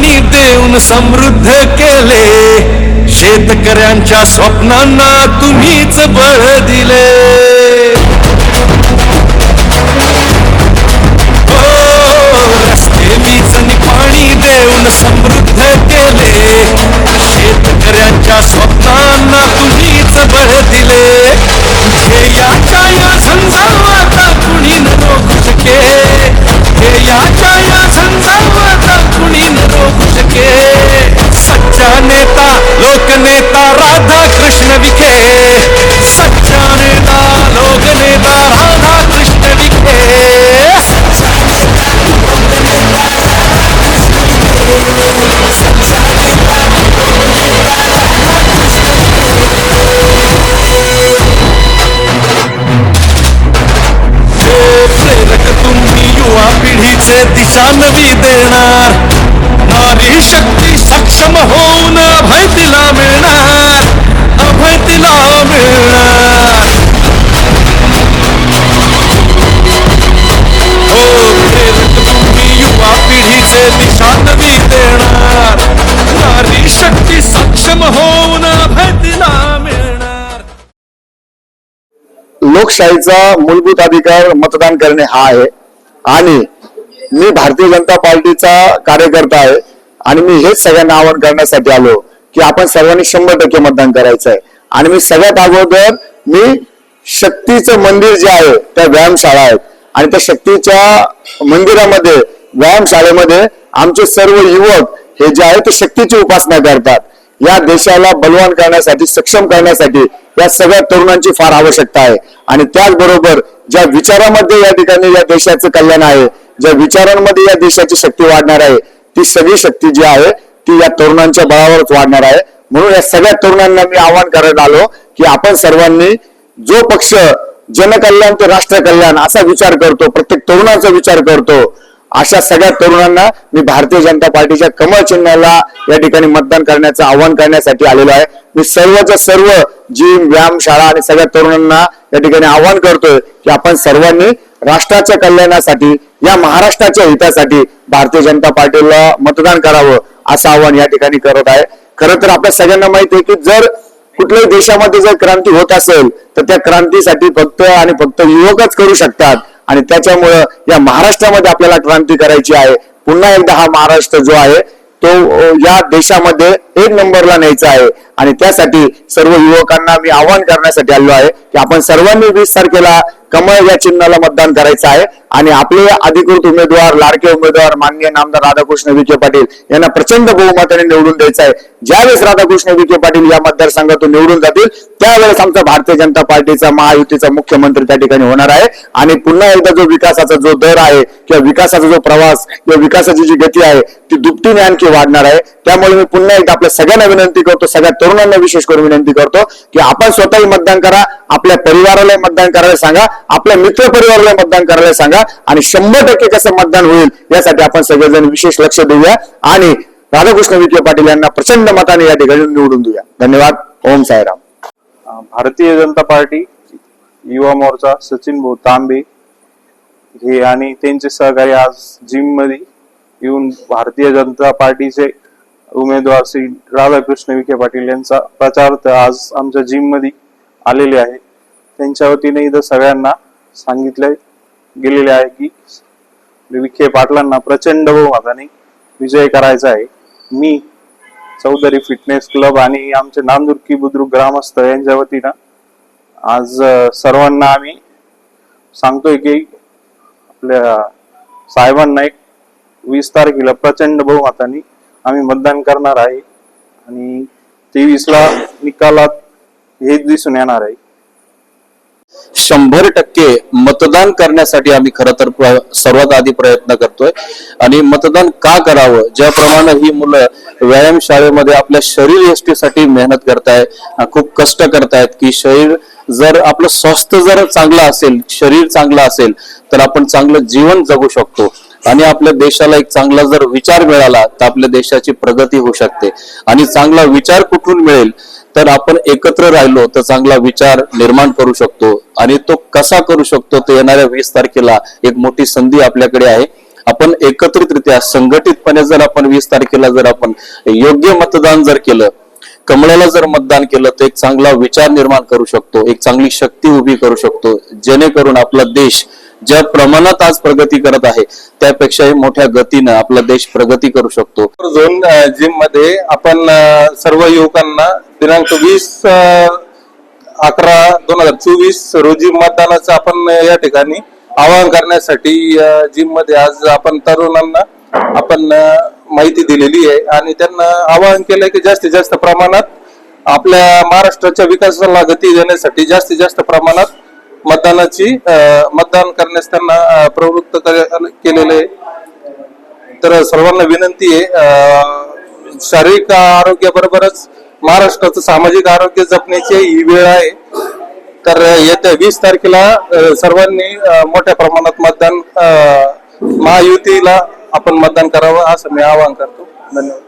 पाणी देऊन समृद्ध केले. शेतकऱ्यांच्या स्वप्नांना तुम्हीच बळ दिले. हो, रस्ते वीज पाणी देऊन समृद्ध केले. पिढीचे दिशा नवी देणार. नारी शक्ती सक्षम होऊन अभय तिला मिळणार. अभय तिला मिळणार. हो तुम्ही युवा पिढीचे दिशा नवी देणार. नारी शक्ती सक्षम होऊन अभय तिला मिळणार. लोकशाहीचा मूलभूत अधिकार मतदान करणे हा आहे. आणि मी भारतीय जनता पार्टीचा कार्यकर्ता आहे आणि मी हेच सगळ्यांना आवाहन करण्यासाठी आलो की आपण सर्वांनी शंभर टक्के मतदान करायचं आहे आणि मी सगळ्यात अगोदर मी शक्तीचं मंदिर जे आहे त्या व्यायामशाळा आहेत. आणि त्या शक्तीच्या मंदिरामध्ये व्यायामशाळेमध्ये आमचे सर्व युवक हे जे आहे ते शक्तीची उपासना करतात. या देशाला बलवान करण्यासाठी सक्षम करण्यासाठी या सगळ्या तरुणांची फार आवश्यकता आहे. आणि त्याचबरोबर ज्या विचारामध्ये या ठिकाणी या देशाचं कल्याण आहे ज्या विचारांमध्ये या देशाची शक्ती वाढणार आहे ती सगळी शक्ती जी आहे ती या तरुणांच्या बळावरच वाढणार आहे. म्हणून या सगळ्या तरुणांना मी आवाहन करायला आलो की आपण सर्वांनी जो पक्ष जनकल्याण ते राष्ट्र कल्याण असा विचार करतो प्रत्येक तरुणाचा विचार करतो अशा सगळ्या तरुणांना मी भारतीय जनता पार्टीच्या कमळ चिन्हाला या ठिकाणी मतदान करण्याचं आवाहन करण्यासाठी आलेलो आहे. मी सर्वच सर्व जिम व्यायामशाळा आणि सगळ्या तरुणांना या ठिकाणी आवाहन करतोय की आपण सर्वांनी राष्ट्राच्या कल्याणासाठी या महाराष्ट्राच्या हितासाठी भारतीय जनता पार्टीला मतदान करावं असं आवाहन या ठिकाणी करत आहे. खरं तर आपल्या सगळ्यांना माहिती आहे की जर कुठल्याही देशामध्ये जर क्रांती होत असेल तर त्या क्रांतीसाठी फक्त आणि फक्त युवकच करू शकतात. आणि त्याच्यामुळं या महाराष्ट्रामध्ये आपल्याला क्रांती करायची आहे. पुन्हा एकदा हा महाराष्ट्र जो आहे तो या देशामध्ये एक नंबरला न्यायचा आहे. आणि त्यासाठी सर्व युवकांना मी आवाहन करण्यासाठी आलो आहे की आपण सर्वांनी वीस तारखेला कमळ या चिन्हाला मतदान करायचं आहे. आणि आपले अधिकृत उमेदवार लाडके उमेदवार माननीय नामदार राधाकृष्ण विखे पाटील यांना प्रचंड बहुमताने निवडून द्यायचं आहे. ज्यावेळेस राधाकृष्ण विखे पाटील या मतदारसंघातून निवडून जातील त्यावेळेस आमचा भारतीय जनता पार्टीचा महायुतीचा मुख्यमंत्री त्या ठिकाणी होणार आहे. आणि पुन्हा एकदा जो विकासाचा जो दर आहे किंवा विकासाचा जो प्रवास किंवा विकासाची जी गती आहे ती दुपटीने आणखी वाढणार आहे. त्यामुळे मी पुन्हा एकदा आपल्या सगळ्यांना विनंती करतो सगळ्या तरुणांना विशेष करून विनंती करतो की आपण स्वतःही मतदान करा आपल्या परिवारालाही मतदान करायला सांगा आपल्या मित्र परिवाराला मतदान करायला सांगा आणि शंभर टक्के कसं मतदान होईल यासाठी आपण सगळेजण विशेष लक्ष देऊया. आणि राधाकृष्ण विखे पाटील यांना प्रचंड मताने या ठिकाणी निवडून देऊया. धन्यवाद. ओम साईराम. भारतीय जनता पार्टी युवा मोर्चा सचिन भाऊ तांबे हे आणि त्यांचे सहकारी आज जिममध्ये येऊन भारतीय जनता पार्टीचे उमेदवार श्री राधाकृष्ण विखे पाटील यांचा प्रचार आज आमच्या जिममध्ये आलेले आहे त्यांच्या वतीने इथं सगळ्यांना सांगितले गेलेले आहे की विखे पाटलांना प्रचंड बहुमताने विजय करायचा आहे. मी चौधरी फिटनेस क्लब आणि आमचे नांदुरकी बुद्रुक ग्रामस्थ यांच्या वतीनं आज सर्वांना आम्ही सांगतोय की आपल्या साहेबांना एक वीस तारखेला प्रचंड बहुमताने आम्ही मतदान करणार आहे आणि तेवीसला निकालात हेच दिसून येणार आहे. शंभर टक्के मतदान करण्यासाठी आम्ही खरं तर सर्वात आधी प्रयत्न करतोय. आणि मतदान का करावं? ज्याप्रमाणे ही मुलं व्यायाम शाळेमध्ये आपल्या शरीर यष्टीसाठी मेहनत करताय खूप कष्ट करतायत की शरीर जर आपलं स्वास्थ्य जर चांगलं असेल शरीर चांगलं असेल तर आपण चांगलं जीवन जगू शकतो. आणि आपल्या देशाला एक चांगला जर विचार मिळाला तर आपल्या देशाची प्रगती होऊ शकते. आणि चांगला विचार कुठून मिळेल? तर आपण एकत्र राहिलो तर चांगला विचार निर्माण करू शकतो आणि तो कसा करू शकतो तो येणाऱ्या वीस तारखेला एक मोठी संधी आपल्याकडे आहे. आपण एकत्रितरित्या संघटितपणे जर आपण वीस तारखेला जर आपण योग्य मतदान जर केलं कमळाला जर मतदान केलं तर एक चांगला विचार निर्माण करू शकतो एक चांगली शक्ती उभी करू शकतो. जेणेकरून आपला देश ज्या प्रमाणात आज प्रगती करत आहे त्यापेक्षाही मोठ्या गतीनं आपला देश प्रगती करू शकतो. झोन जिममध्ये आपण सर्व युवकांना दिनांक वीस अकरा दोन हजार चोवीस रोजी मतदानाचं आपण या ठिकाणी आवाहन करण्यासाठी जिममध्ये आज आपण तरुणांना आपण माहिती दिलेली आहे आणि त्यांना आवाहन केलंय की जास्तीत जास्त प्रमाणात आपल्या महाराष्ट्राच्या विकासाला गती देण्यासाठी जास्तीत जास्त प्रमाणात मतदानाची मतदान करण्यास त्यांना प्रवृत्त केलेलं केलेले आहे. तर सर्वांना विनंती आहे शारीरिक आरोग्याबरोबरच महाराष्ट्राचं सामाजिक आरोग्य जपण्याची ही वेळ आहे. तर येत्या वीस तारखेला सर्वांनी मोठ्या प्रमाणात मतदान महायुतीला आपण मतदान करावं असं मी आवाहन करतो. धन्यवाद.